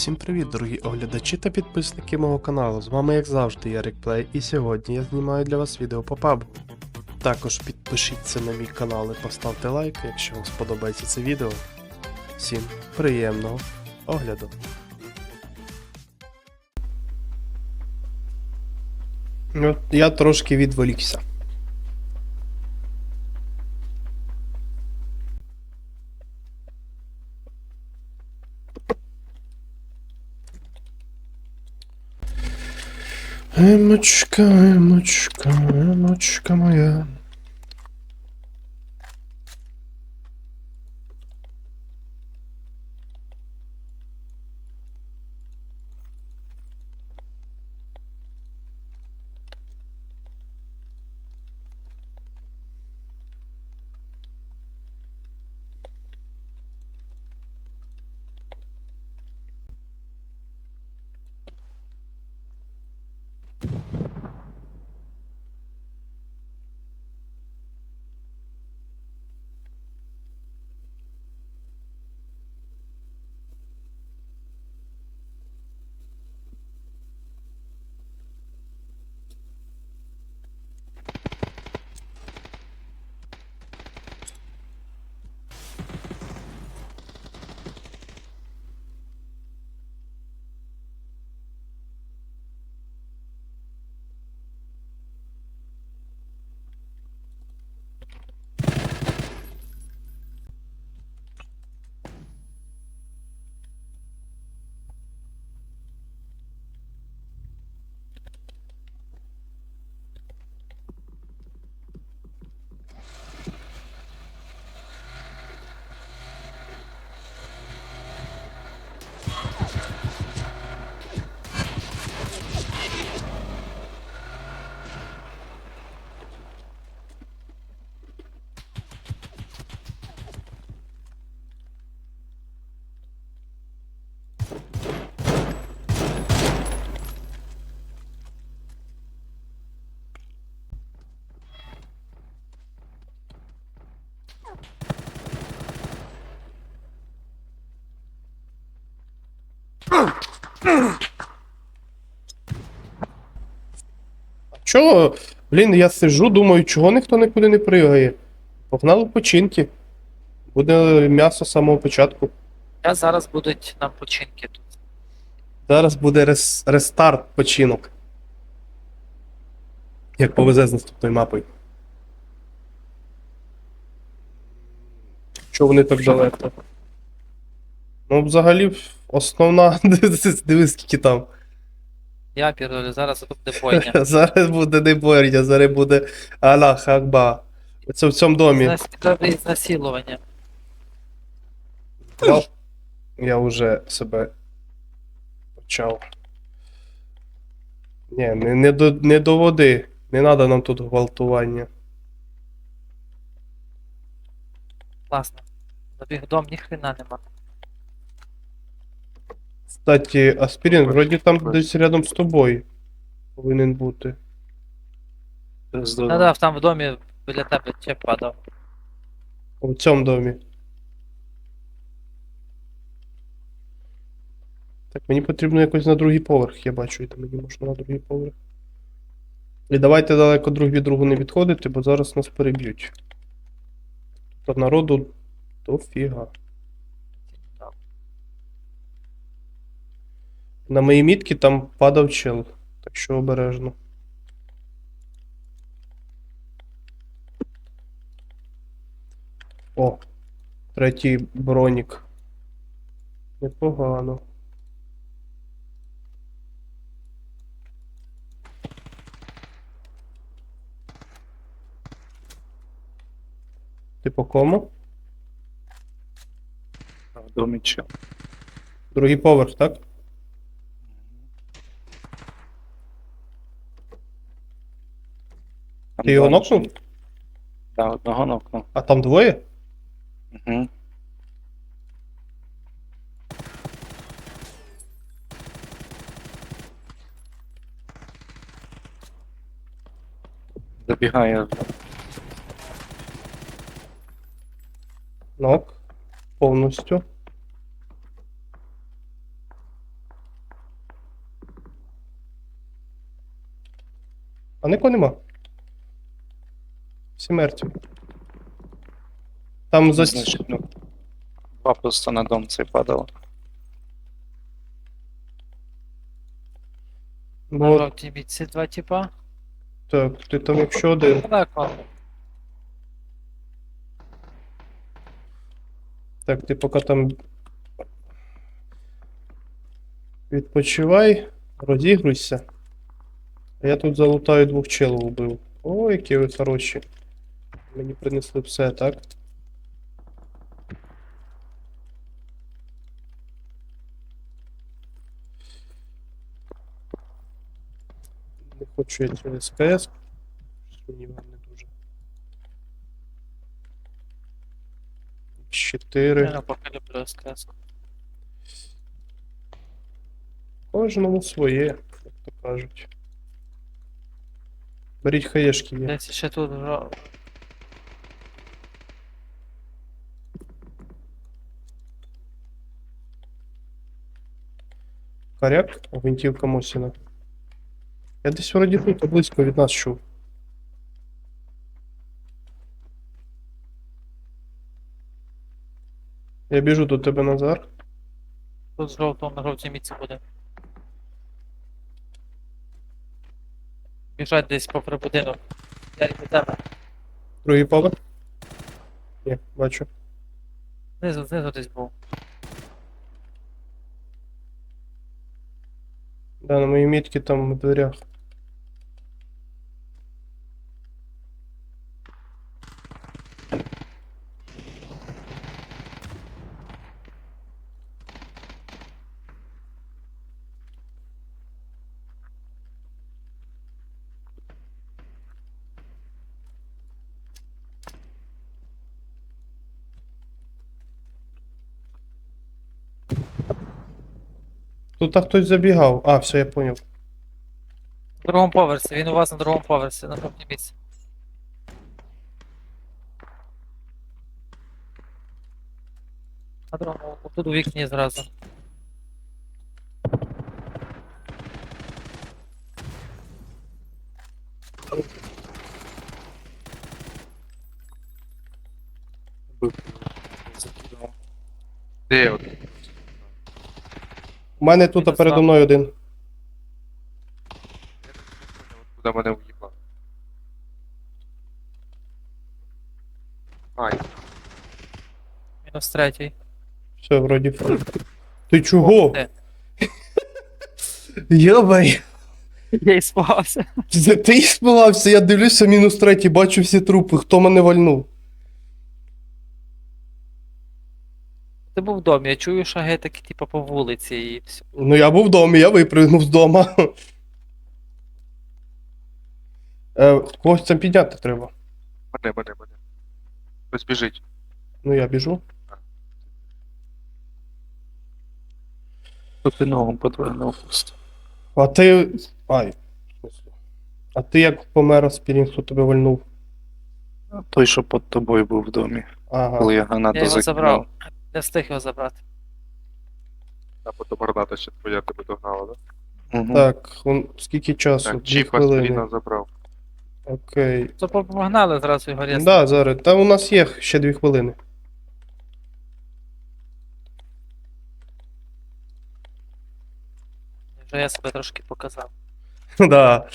Всім привіт, дорогі оглядачі та підписники мого каналу. З вами, як завжди, Ярик Плей, і сьогодні я знімаю для вас відео по пабу. Також підпишіться на мій канал і поставте лайк, якщо вам сподобається це відео. Всім приємного огляду. Ну, я трошки відволікся. Емочка, емочка, емочка моя. フフフ。Чого? Блін, я сижу, думаю, чого ніхто нікуди не пригає. Погнали починки. Буде м'ясо з самого початку. Я зараз будуть на починки тут. Зараз буде рес... рестарт починок. Як повезе з наступною мапою. Чого вони так далеко? Ну, взагалі, основна. Дивись, скільки там. Я піролю, зараз тут буде бойня. Зараз буде не борня, зараз буде Аллах Акба. Це в цьому домі. Знасилування. Я, вже себе почав. Ні, не, не, до, не доводи. Не треба нам тут гвалтування. Класно. Забіг дом, ніхрена нема. Кстати, Аспірін, вроді там десь рядом з тобою повинен бути. Надав там в домі біля тебе чеп падав. У цьому домі. Так, мені потрібно якось на другий поверх, я бачу, і там мені можна на другий поверх. І давайте далеко друг від другу не відходити, бо зараз нас переб'ють. Тут народу дофіга. На моїй мітці там падав чел, так що обережно. О, третій бронік. Непогано. Ти по кому? В домі чел. Другий поверх, так? Ти його нокнув? Так, да, одного нокнув. А там двоє? Угу. Забігає. Нок. Повністю. А нікого нема. Всі мертві. Там за... Значить, ну, два просто на дом цей падало. На Бо, жовтій мітці два тіпа. так, ти там якщо один. Далеко. Так, ти поки там відпочивай, розігруйся. А я тут залутаю двох челов убив. О, які ви хороші. Мені принесли все, так? Не хочу я через СКС. Мені вам не дуже. Чотири. Поки люблю СКС. Кожному своє, як то кажуть. Беріть хаєшки є. Десь ще тут Коряк, гвинтівка Мосіна. Я десь вроді тут близько від нас чув. Я біжу до тебе Назар. тут з жовтого на жовтій мітці буде. Біжать десь попри будинок. Я до тебе. Другий поверх. Ні, бачу. Знизу, знизу десь був. Да, на моїй мітці там на дверях. Тут а хтось забігав. А, все, я поняв. На другому поверсі, він у вас на другому поверсі, на жовтій місці. На другому, тут у вікні зразу. Закидав. Де один? У мене тут а передо мною один. Куди мене в'їбав? Ай, Мінус третій. Все, вроді. Ти чого? Де? Йобай! Я і спався. Ти спилався, я дивлюся, мінус третій, бачу всі трупи. Хто мене вальнув? Ти був в домі, я чую шаги такі, типу, по вулиці і все. Ну я був в домі, я випригнув з дома. Е, когось там підняти треба. мене, мене, мене. Хтось біжить. Ну я біжу. Тут ногу подвернув просто. А ти. Ай. в смислі. А ти як помер аспірін, хто тебе вальнув? Той, що під тобою був в домі, Ага. коли я гранату Я його закинув. забрав. Не встиг його забрати. А потім граната ще твоя тебе догнала, да? Мгм. Так, он, скільки часу? Так, Дві чіп хвилини. Забрав. Окей. То погнали зразу його різко. Да, зараз. Та у нас є ще дві хвилини. Вже я себе трошки показав. Да.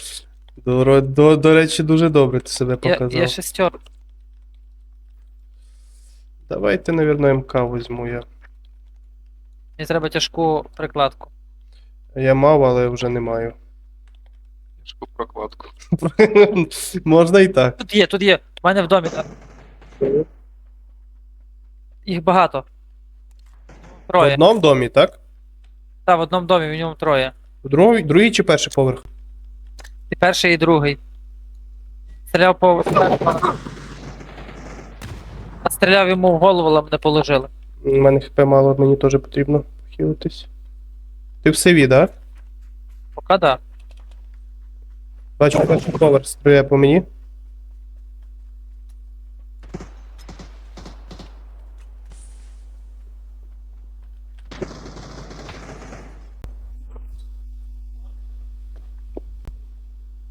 До, до, до речі, дуже добре ти себе Я, показав. я шестер. Давайте, навірно, МК візьму я. Мені треба тяжку прикладку. Я мав, але вже не маю. Тяжку прокладку. Можна і так. Тут є, тут є. У мене в домі. Їх багато. В Троє. одному домі, так? Так, в одному домі, в ньому троє. В другий, другий чи перший поверх? І перший, і другий. Стріляв по. Стріляв йому в голову, але мене положили. У мене хп мало, мені теж потрібно хілитись. Ти в сиві, так? Да? Пока да. Бачу, перший поверх стріляє по мені.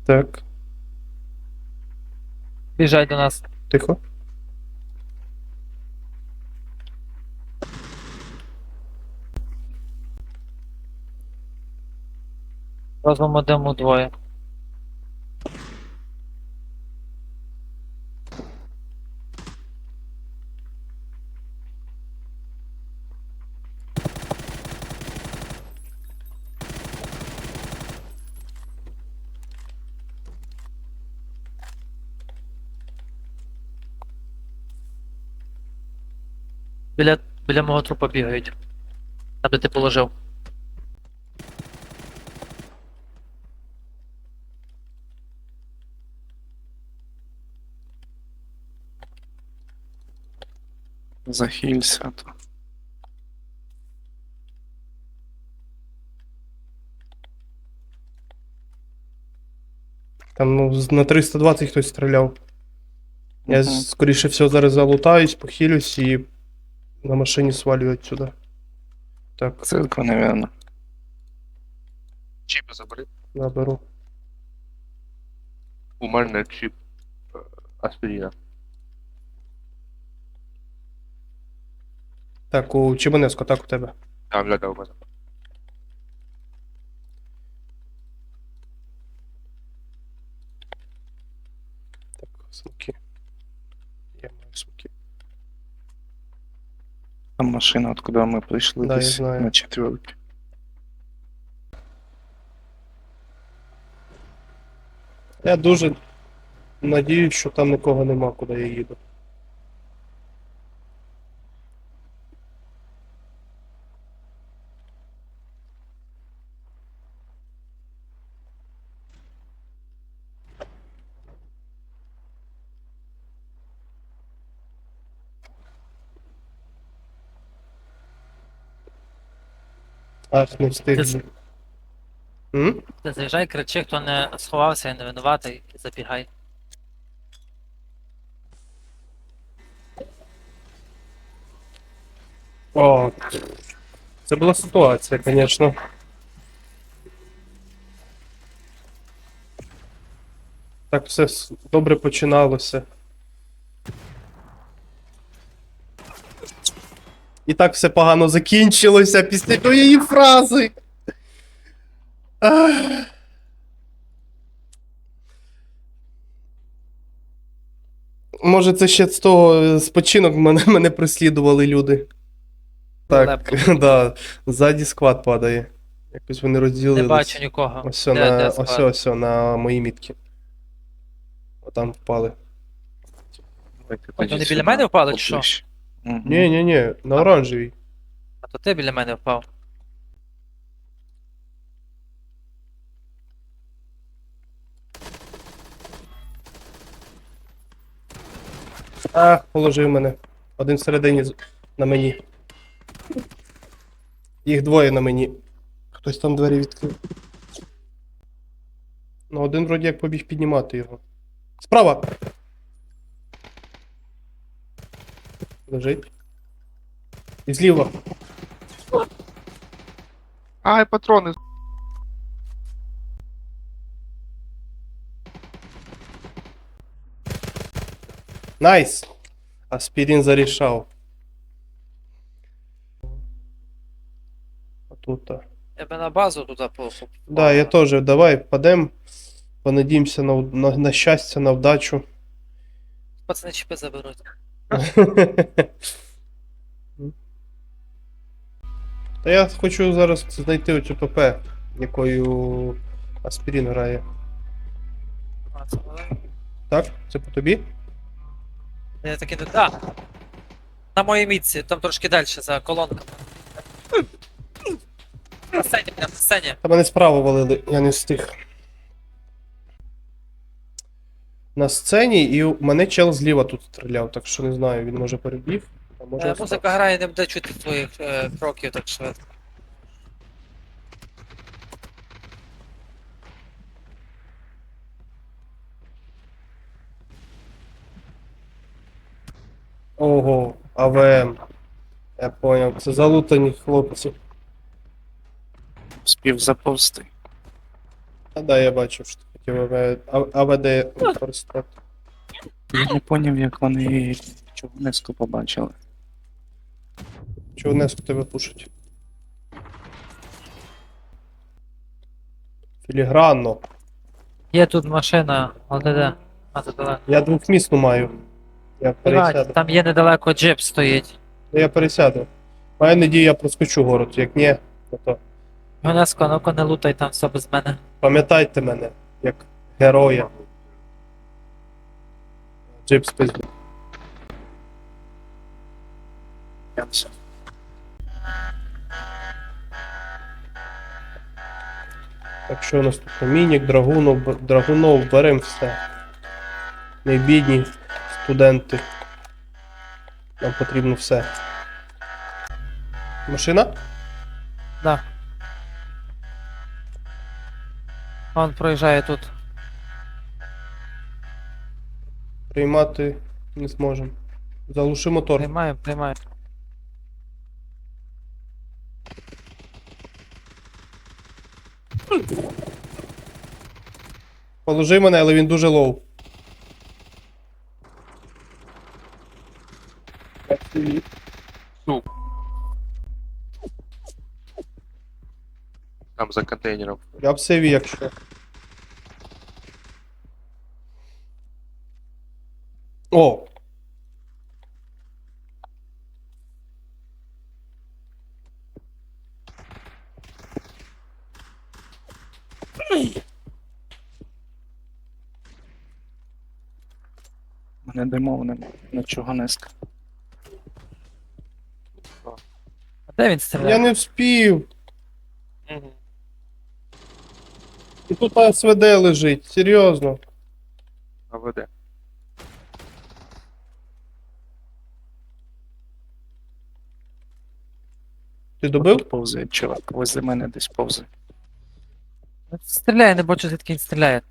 Так. Біжать до нас. Тихо. Разом одному двоє. Біля, біля мого трупа бігають. Там, де ти положив. Захилься. То. Там ну, з- на 320 хтось стріляв. Я, Мгм. скоріше всього, зараз залутаюсь, похилюсь і на машині свалю відсюди. Так, Цирку, наверное. Чіпи забери. наберу. У мене чіп е, аспіріна. Так, у Чебанеско, так у тебе. Там гляда у мене. Так, смоки. Я маю смоки. Там машина, откуда мы пришли, Да, я десь знаю. на четверке. Я дуже надіюсь, що там нікого нема, куди я їду. Ах, не встигну. М? Ти заїжджай, кричи, хто не сховався і не винуватий, забігай. О, це була ситуація, звісно. Так все добре починалося. І так все погано закінчилося після тієї фрази. Ах. Може, це ще з того спочинок мене, мене преслідували люди. Так, да, ззаді склад падає. Якось вони розділилися. Не бачу нікого. Ось Де- на, де ось, ось на мої мітки. Отам впали. Вони біля мене впали, чи що? Мгм. Ні, ні, ні, на оранжевій. А то ти біля мене впав. А, положив мене. Один всередині з- на мені. Їх двоє на мені. Хтось там двері відкрив. Ну, один вроді як побіг піднімати його. Справа! Лежить. І зліва. Ай, патрони. Найс! Аспірин зарішав. А тут. а. Я би на базу туди по. по- Да, я теж. Давай падем. Понадіємося на, уд- на, на щастя, на вдачу. Пацани чіпи заберуть. Та я хочу зараз знайти оцю ПП, якою Аспірін грає. А, це вона? Так? Це по тобі? Я таки не. А! На моїй мітці, там трошки далі, за колонками. На сцені, на сцені. Та мене справа валили, я не встиг. На сцені, і у мене чел зліва тут стріляв, так що не знаю, він може перебіг, а може. Е. Музика грає, не буде чути твоїх е, кроків так швидко. Ого, АВМ. Я поняв, це залутані хлопці. Спів заповзти. А да, я бачив, що АВ... АВД використати. Я не поняв, як вони низько побачили. Чого Неску тебе пушить? Філігранно. Є тут машина, але де де? А, це далеко. Я двохмісну маю. Я пересяду. Там є недалеко джип стоїть. Я пересяду. Маю надію, я проскочу город. Як ні, то, то Гонеско, ну-ка не лутай там все без мене. пам'ятайте мене, як героя. Джип спизду. Так що у нас тут Мінік, Драгунов, Драгунов, берем все. Не бідні студенти. Нам потрібно все. Машина? Да. Он проїжджає тут. Приймати не зможемо. Залуши мотор. Приймаємо, приймаємо. Положи мене, але він дуже лоу. За контейнером. Я в сейві, якщо. О! Мене димов нема. Нічого низько. А де він Я не вспів. І тут СВД лежить, серйозно. А веде. Ти добив? Тут повзає чувак, возле мене десь повзає. Стріляє, не бачу, звідки він стріляє.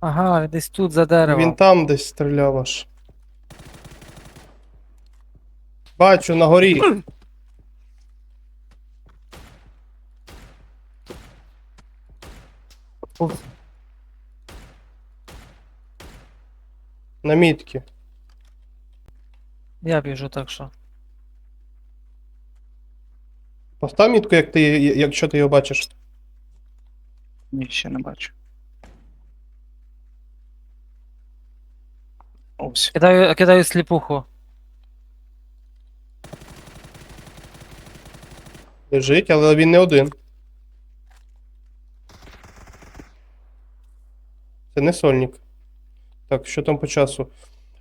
Ага, він десь тут за деревом. Він там десь стріляв аж. Бачу, на горі. Уф. На. Я біжу так що. Постав мітку, як ти, якщо ти його бачиш. Ні, ще не бачу. Ось. Кидаю, кидаю сліпуху. Лежить, але він не один. Це не сольник. Так, що там по часу?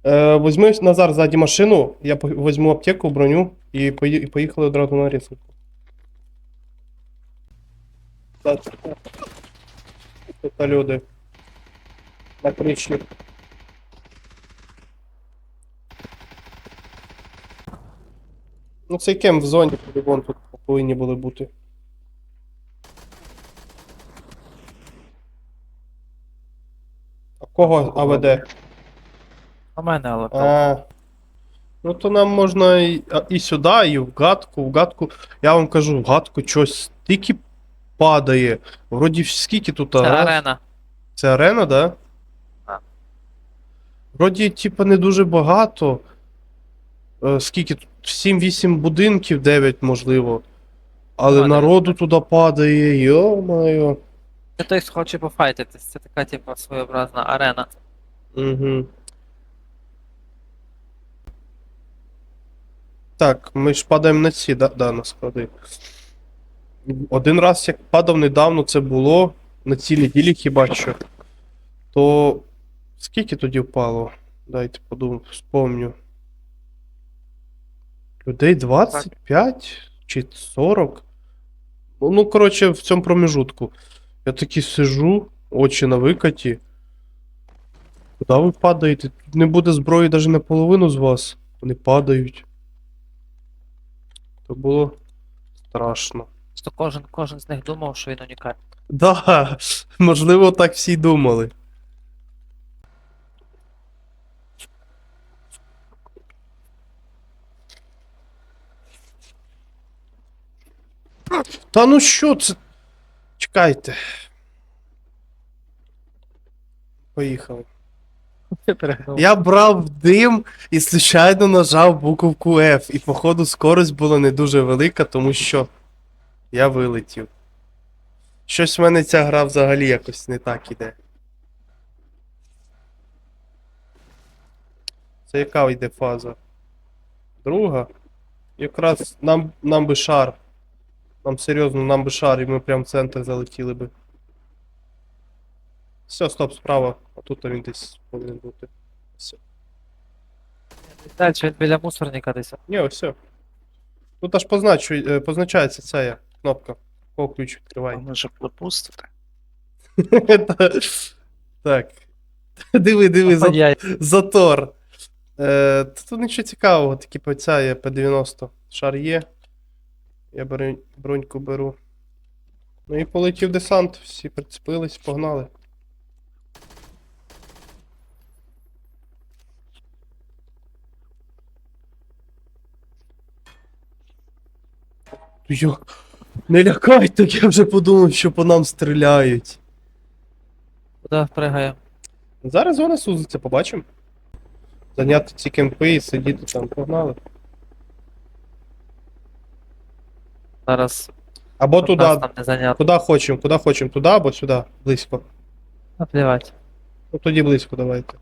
Е, візьми Назар ззаді машину, я візьму аптеку, броню і, пої- і поїхали одразу на рисунку. Тут люди. На криші. Ну, цей кем в зоні, вон тут повинні були бути. А кого АВД? У мене але. А, ну то нам можна і, а, і сюди, і в гадку. В гадку. Я вам кажу, в гадку щось стільки падає. Вроді скільки тут Це раз- арена. Це арена, да? Так. Вроді, типа, не дуже багато. Е, скільки тут? 7-8 будинків, 9, можливо. Але Падає. народу туди падає, йо-моє. Це той хоче пофайтитись. Це така, типу, своєобразна арена. Угу. Так, ми ж падаємо на ці, да, да, на склади. Один раз, як падав недавно, це було на цій неділі хіба що. То скільки тоді впало? Дайте подумаю, вспомню. Людей 25 чи 40? Ну, ну, коротше, в цьому проміжутку. Я такий сижу, очі на викаті. Куди ви падаєте? Тут не буде зброї навіть наполовину з вас. Вони падають. То було страшно. Просто кожен, кожен з них думав, що він унікальний. Да, можливо, так всі й думали. Та ну що це? Чекайте. Поїхали. Я брав дим і случайно нажав буковку F, і походу скорость була не дуже велика, тому що я вилетів. Щось в мене ця гра взагалі якось не так іде. Це яка йде фаза? Друга? Якраз нам, нам би шар. Нам серйозно, нам би шар, і ми прям в центр залетіли би. Все, стоп, справа. А тут він десь повинен бути. Все. Далі він біля мусорника десь. Ні, все. Тут аж позначу, е, позначається ця кнопка. О, ключ А відкривай. може пропустити? Так. Диви, диви, за- затор. Е, тут нічого цікавого, такі по ця є П-90. Шар є. Я броньку беру. Ну і полетів десант, всі прицепились, погнали. Йо, не лякайте, я вже подумав, що по нам стріляють. куди пригає. Зараз зона сузиться, побачимо. Зайняти ці кемпи і сидіти там, погнали. Зараз Або щоб нас туди, там не зайняти. куди хочемо, куди хочемо, туди або сюди, близько. Наплівати. Ну тоді близько давайте.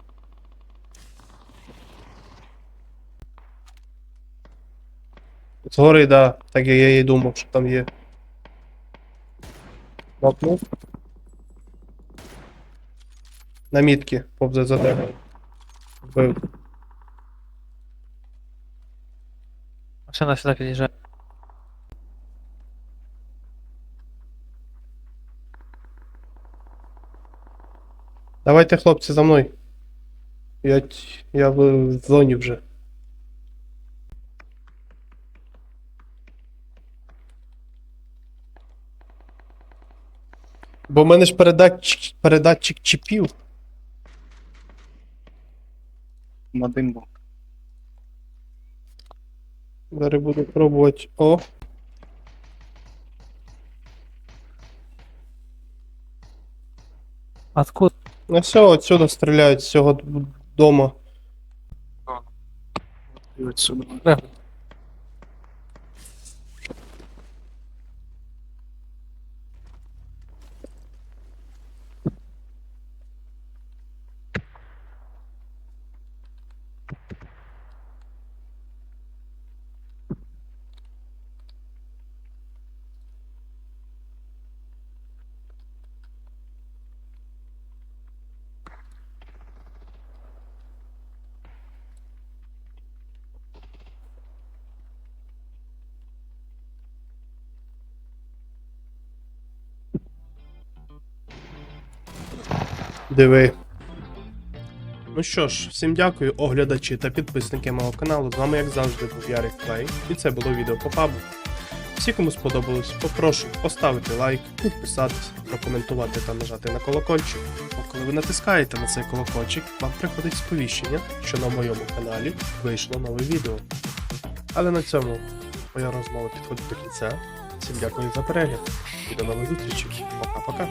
Згори, да, так як я і думав, що там є. Макнув. На мітки, повзе за тебе. Вбив. Машина сюди під'їжджає. Давайте, хлопці, за мною. Я, я в зоні вже. Бо в мене ж передатчик, передатчик чіпів. Один був. Зараз буду пробувати. О. Откуда? Ну все, отсюда стріляють з цього д- дома. Отсюда. отсюди. Диви. Ну що ж, всім дякую, оглядачі та підписники мого каналу. З вами, як завжди, був Ярик Плей, і це було відео по пабу. Всі, кому сподобалось, попрошу поставити лайк, підписатись, прокоментувати та нажати на колокольчик. Бо коли ви натискаєте на цей колокольчик, вам приходить сповіщення, що на моєму каналі вийшло нове відео. Але на цьому моя розмова підходить до кінця. Всім дякую за перегляд і до нових зустрічей. Пока-пока.